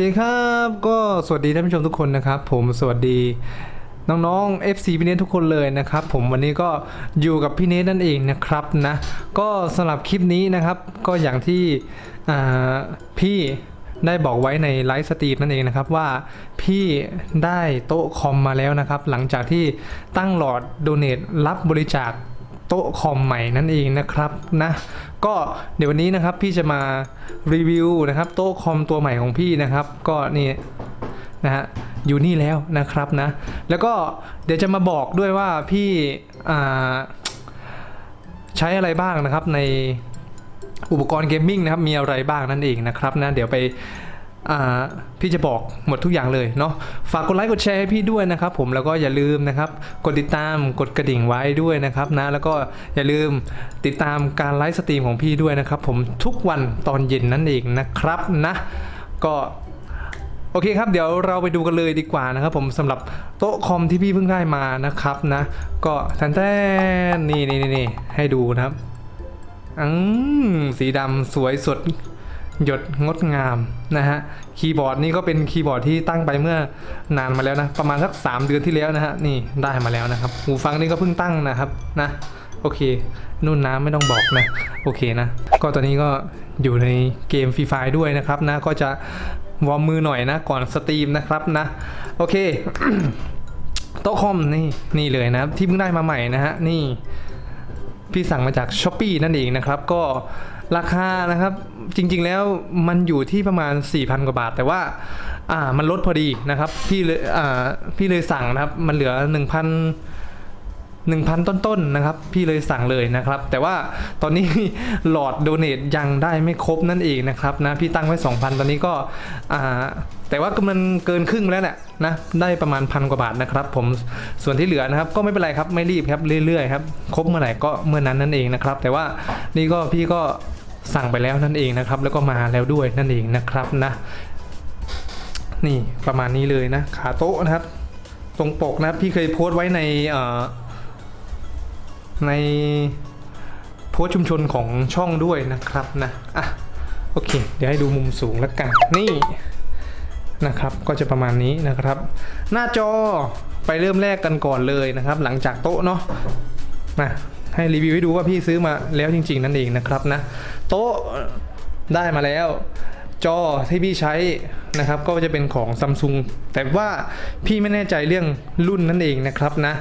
เคครับก็สวัสดีท่านผู้ชมทุกคนนะครับ ผมสวัสดีน้องๆ FC พี่เนททุกคนเลยนะครับ ผมวันนี้ก็อยู่กับพี่เนทนั่นเองนะครับนะ ก็สำหรับคลิปนี้นะครับ ก็อย่างที่พี่ได้บอกไว้ในไลฟ์สตรีมนั่นเองนะครับว่าพี่ได้โต๊ะคอมมาแล้วนะครับ หลังจากที่ตั้งหลอดโดเนทรับบริจาคโต๊ะคอมใหม่นั่นเองนะครับนะ ก็เดี๋ยววันนี้นะครับพี่จะมารีวิวนะครับโต๊ะคอมตัวใหม่ของพี่นะครับ ก็นี่นะฮะอยู่นี่แล้วนะครับนะ แล้วก็เดี๋ยวจะมาบอกด้วยว่าพี่ใช้อะไรบ้างนะครับในอุปกรณ์เกมมิ่งนะครับมีอะไรบ้างนั่นเองนะครับนะเดี๋ยวไป พี่จะบอกหมดทุกอย่างเลยเนาะฝากกดไลค์กดแชร์ให้พี่ด้วยนะครับผมแล้วก็อย่าลืมนะครับ กดติดตามกดกระดิ่งไว้ด้วยนะครับนะแล้วก็อย่าลืมติดตามการไลฟ์สตรีมของพี่ด้วยนะครับ ผมทุกวันตอนเย็นนั่นเองนะครับนะ ก็โอเคครับ เดี๋ยวเราไปดูกันเลยดีกว่านะครับ ผมสำหรับโต๊ะคอมที่พี่เพิ่งได้มานะครับนะ ก็แทนแทนนี่นี่นี่ให้ดูนะครับอืมสีดำสวยสด หยดงดงามนะฮะคีย์บอร์ดนี่ก็เป็นคีย์บอร์ดที่ตั้งไปเมื่อนานมาแล้วนะประมาณสัก 3 เดือนที่แล้วนะฮะนี่ได้มาแล้วนะครับหูฟังนี่ก็เพิ่งตั้งนะครับนะโอเคนู่นนะไม่ต้องบอกนะโอเคนะ ก็ตอนนี้ก็อยู่ในเกมฟรีไฟด้วยนะครับนะก็จะวอร์มมือหน่อยนะก่อนสตรีมนะครับนะโอเคโต๊ะคอมนี่นี่เลยนะที่เพิ่งได้มาใหม่นะฮะนี่ พี่สั่งมาจาก s h อ p e e นั่นเองนะครับ ก็ราคานะครับจริงๆแล้วมันอยู่ที่ประมาณ 4,000 กว่าบาท แต่ว่าอ่ามันลดพอดีนะครับ พี่เลยอ่าพี่เลยสั่งนะครับ มันเหลือ 1,000 1,000 ต้นๆนะครับ พี่เลยสั่งเลยนะครับ แต่ว่าตอนนี้หลอดโดเนทยังได้ไม่ครบนั่นเองนะครับนะพี่ตั้งไว้ 2,000 ตอนนี้ก็อ่าแต่ว่าก็มันเกินครึ่งแล้วแหละนะได้ประมาณพันกว่าบาทนะครับ ผมส่วนที่เหลือนะครับ ก็ไม่เป็นไรครับไม่รีบครับเรื่อยๆครับครบเมื่อไหร่ก็เมื่อนั้นนั่นเองนะครับ แต่ว่านี่ก็พี่ก็สั่งไปแล้วนั่นเองนะครับ แล้วก็มาแล้วด้วยนั่นเองนะครับนะนี่ประมาณนี้เลยนะขาโต๊ะนะครับ ตรงปกนะครับพี่เคยโพสต์ไว้ในเอ่อ ในโพสชุมชนของช่องด้วยนะครับนะอะโอเค เดี๋ยวให้ดูมุมสูงแล้วกันนี่นะครับก็จะประมาณนี้นะครับ หน้าจอไปเริ่มแรกกันก่อนเลยนะครับ หลังจากโต๊ะเนาะมาให้รีวิวให้ดูว่าพี่ซื้อมาแล้วจริง ๆ นั่นเองนะครับนะ โต๊ะได้มาแล้ว จอที่พี่ใช้นะครับ ก็จะเป็นของซัมซุงแต่ว่าพี่ไม่แน่ใจเรื่องรุ่นนั่นเองนะครับนะ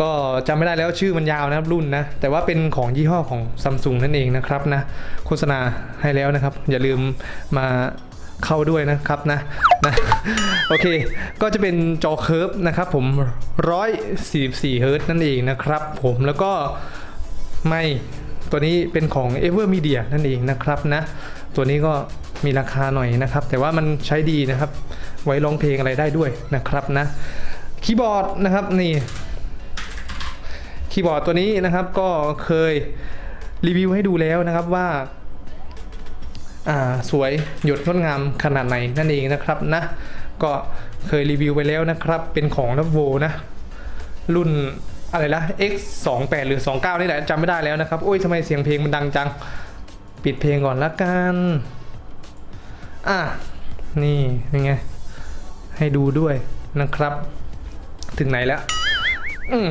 ก็จำไม่ได้แล้วชื่อมันยาวนะครับรุ่นนะ แต่ว่าเป็นของยี่ห้อของซัมซุงนั่นเองนะครับนะ โฆษณาให้แล้วนะครับ อย่าลืมมาเข้าด้วยนะครับนะนะโอเค ก็จะเป็นจอเคิร์ฟนะครับผม 144เฮิร์ตนั่นเองนะครับผมแล้วก็ไม่ตัวนี้เป็นของ Ever Media นั่นเองนะครับนะ ตัวนี้ก็มีราคาหน่อยนะครับ แต่ว่ามันใช้ดีนะครับ ไว้ร้องเพลงอะไรได้ด้วยนะครับนะ คีย์บอร์ดนะครับนี่ คีย์บอร์ดตัวนี้นะครับก็เคยรีวิวให้ดูแล้วนะครับว่าอ่าสวยหยดงดงามขนาดไหนนั่นเองนะครับนะ ก็เคยรีวิวไปแล้วนะครับ เป็นของนับโวนะ รุ่นอะไรละ X 2 8หรือ 29 นี่แหละจำไม่ได้แล้วนะครับ โอ้ยทำไมเสียงเพลงมันดังจัง ปิดเพลงก่อนละกัน อะ นี่ยังไง ให้ดูด้วยนะครับ ถึงไหนแล้ว อืม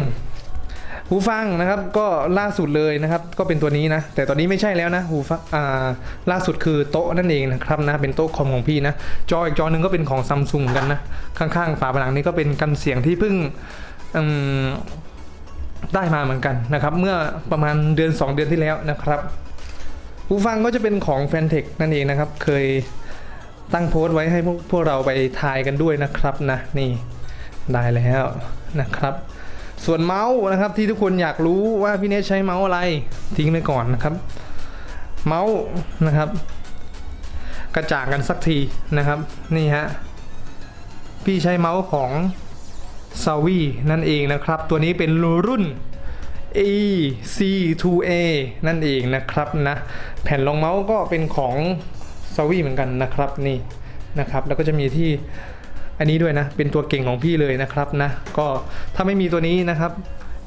หูฟังนะครับก็ล่าสุดเลยนะครับก็เป็นตัวนี้นะ แต่ตอนนี้ไม่ใช่แล้วนะหูฟังอ่าล่าสุดคือโต๊ะนั่นเองนะครับนะเป็นโต๊ะคอมของพี่นะ จออีกจอหนึ่งก็เป็นของซัมซุงกันนะ ข้างๆ ฝาผนังนี้ก็เป็นกันเสียงที่เพิ่งอืมได้มาเหมือนกันนะครับ เมื่อประมาณเดือน 2 เดือนที่แล้วนะครับหูฟังก็จะเป็นของแฟนเทคนั่นเองนะครับ เคยตั้งโพสต์ไว้ให้พวกพวกเราไปทายกันด้วยนะครับนะนี่ได้แล้วนะครับ ส่วนเมาส์นะครับที่ทุกคนอยากรู้ว่าพี่เนทใช้เมาส์อะไรทิ้งไปก่อนนะครับ เมาส์นะครับ กระจ่างกันสักทีนะครับ นี่ฮะพี่ใช้เมาส์ของ s a w i นั่นเองนะครับ ตัวนี้เป็นรุ่น EC2A นั่นเองนะครับนะแผ่นรองเมาส์ก็เป็นของ s a w i เหมือนกันนะครับนี่นะครับ แล้วก็จะมีที่ อันนี้ด้วยนะ เป็นตัวเก่งของพี่เลยนะครับนะ ก็ถ้าไม่มีตัวนี้นะครับ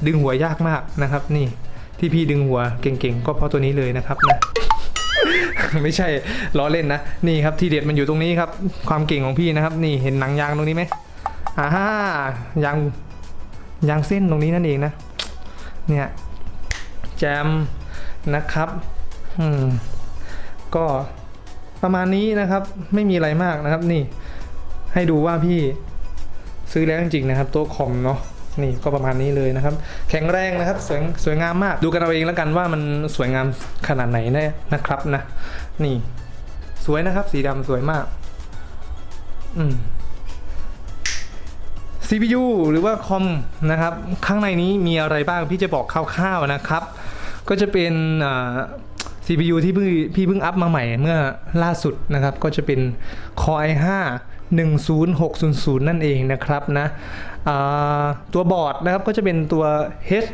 ดึงหัวยากมากนะครับ นี่ที่พี่ดึงหัวเก่งๆ ก็เพราะตัวนี้เลยนะครับนะไม่ใช่ล้อเล่นนะ นี่ครับทีเด็ดมันอยู่ตรงนี้ครับ ความเก่งของพี่นะครับ นี่เห็นหนังยางตรงนี้ไหมอ่าฮ่ายางยางเส้นตรงนี้นั่นเองนะ เนี่ยแจมนะครับ อืมก็ประมาณนี้นะครับ ไม่มีอะไรมากนะครับ นี่ ให้ดูว่าพี่ซื้อแล้วจริงๆนะครับต๊ะคอมเนาะนี่ก็ประมาณนี้เลยนะครับ แข็งแรงนะครับสวยสวยงามมากดูกันเอาเองแล้วกันว่ามันสวยงามขนาดไหนน่นะครับนะ นี่ สวยนะครับ สีดำสวยมาก อืม CPU หรือว่าคอมนะครับ ข้างในนี้มีอะไรบ้างพี่จะบอกคร่าวๆนะครับ ก็จะเป็น CPU ที่พี่เพิ่งอัพมาใหม่เมื่อล่าสุดนะครับ ก็จะเป็น Core i5 10600 นั่นเองนะครับนะตัวบอร์ดนะครับก็จะเป็นตัว H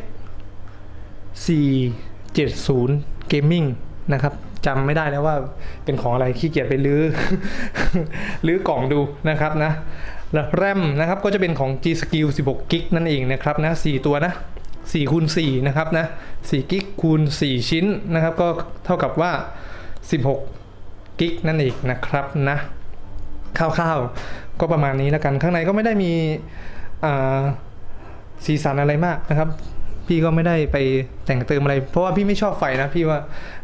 470 Gaming นะครับจำไม่ได้แล้วว่าเป็นของอะไรขี้เกียจไปลื้อลื้อกล่องดูนะครับนะแล้วแรมนะครับก็จะเป็นของ G Skill 16 g b นั่นเองนะครับนะ4ตัวนะ4คูณ4นะครับนะ4กิกคูณ 4 ชิ้นนะครับ ก็เท่ากับว่า 16กิกนั่นเองนะครับนะ คร่าวๆก็ประมาณนี้แล้วกัน ข้างในก็ไม่ได้มีสีสันอะไรมากนะครับ พี่ก็ไม่ได้ไปแต่งเติมอะไร เพราะว่าพี่ไม่ชอบไฟนะ พี่ว่า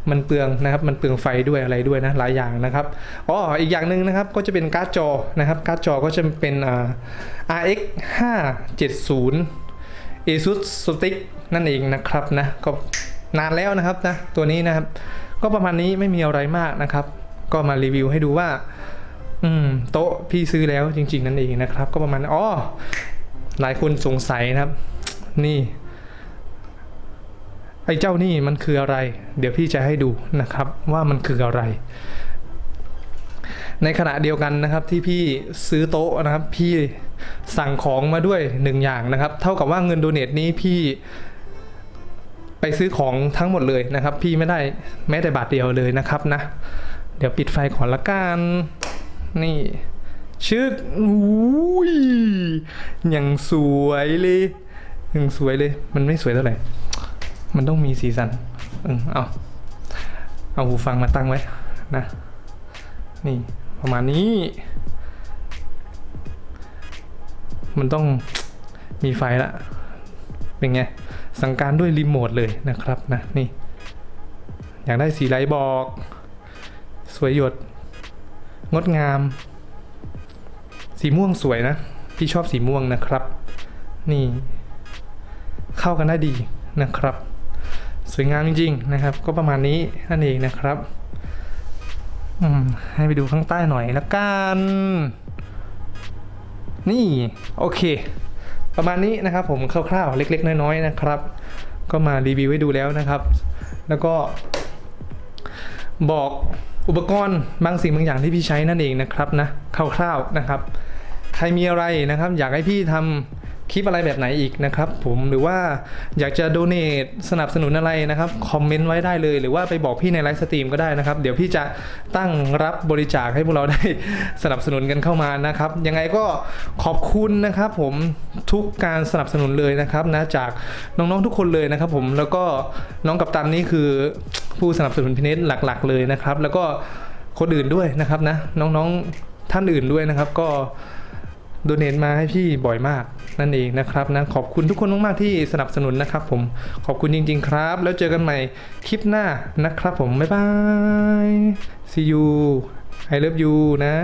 มันเปลืองนะครับมันเปลืองไฟด้วยอะไรด้วยนะหลายอย่างนะครับอ๋ออีกอย่างหนึ่งนะครับก็จะเป็นการ์ดจอนะครับการ์ดจอก็จะเป็นอ่า RX 570 ASUS Stick นั่นเองนะครับนะก็นานแล้วนะครับนะตัวนี้นะครับ ก็ประมาณนี้ไม่มีอะไรมากนะครับ ก็มารีวิวให้ดูว่า อืม โต๊ะพี่ซื้อแล้วจริง ๆ นั่นเองนะครับ ก็ประมาณอ๋อหลายคนสงสัยนะครับ นี่ ไอ้เจ้านี่มันคืออะไร เดี๋ยวพี่จะให้ดูนะครับ ว่ามันคืออะไร ในขณะเดียวกันนะครับ ที่พี่ซื้อโต๊ะนะครับ พี่สั่งของมาด้วยหนึ่งอย่างนะครับ เท่ากับว่าเงินโดเนทนี้พี่ไปซื้อของทั้งหมดเลยนะครับ พี่ไม่ได้แม้แต่บาทเดียวเลยนะครับนะ เดี๋ยวปิดไฟก่อนละกัน นี่ ชึกอุ้ยอย่างสวยเลยอย่างสวยเลย มันไม่สวยเท่าไหร่ มันต้องมีสีสันเออเอาเอาหูฟังมาตั้งไว้นะ นี่ประมาณนี้ มันต้องมีไฟละ เป็นไง สั่งการด้วยรีโมทเลยนะครับนะ นี่ อยากได้สีไรบอก สวยหยด งดงาม สีม่วงสวยนะ พี่ชอบสีม่วงนะครับ นี่ เข้ากันได้ดีนะครับ สวยงามจริงๆนะครับ ก็ประมาณนี้นั่นเองนะครับอืมให้ไปดูข้างใต้หน่อยละกันนี่โอเค ประมาณนี้นะครับผมคร่าวๆเล็ก ๆ น้อยๆนะครับ ก็มารีวิวให้ดูแล้วนะครับ แล้วก็บอก อุปกรณ์บางสิ่งบางอย่างที่พี่ใช้นั่นเองนะครับนะคร่าวๆนะครับ ใครมีอะไรนะครับ อยากให้พี่ทำคลิปอะไรแบบไหนอีกนะครับ ผมหรือว่าอยากจะโดเน a สนับสนุนอะไรนะครับคอมเมนต์ไว้ได้เลย หรือว่าไปบอกพี่ในไลฟ์สตรีมก็ได้นะครับ เดี๋ยวพี่จะตั้งรับบริจาคให้พวกเราได้สนับสนุนกันเข้ามานะครับ ยังไงก็ขอบคุณนะครับ ผมทุกการสนับสนุนเลยนะครับนะจากน้องๆทุกคนเลยนะครับ ผมแล้วก็น้องกัปตันนี่คือผู้สนับสนุนพิเนตหลัก ๆ เลยนะครับ แล้วก็คนอื่นด้วยนะครับนะน้องๆท่านอื่นด้วยนะครับ ก็โดเนทมาให้พี่บ่อยมากนั่นเองนะครับนะขอบคุณทุกคนมากๆที่สนับสนุนนะครับ ผมขอบคุณจริง ๆ ครับ แล้วเจอกันใหม่คลิปหน้านะครับ ผมบ๊ายบาย see you I love you นะ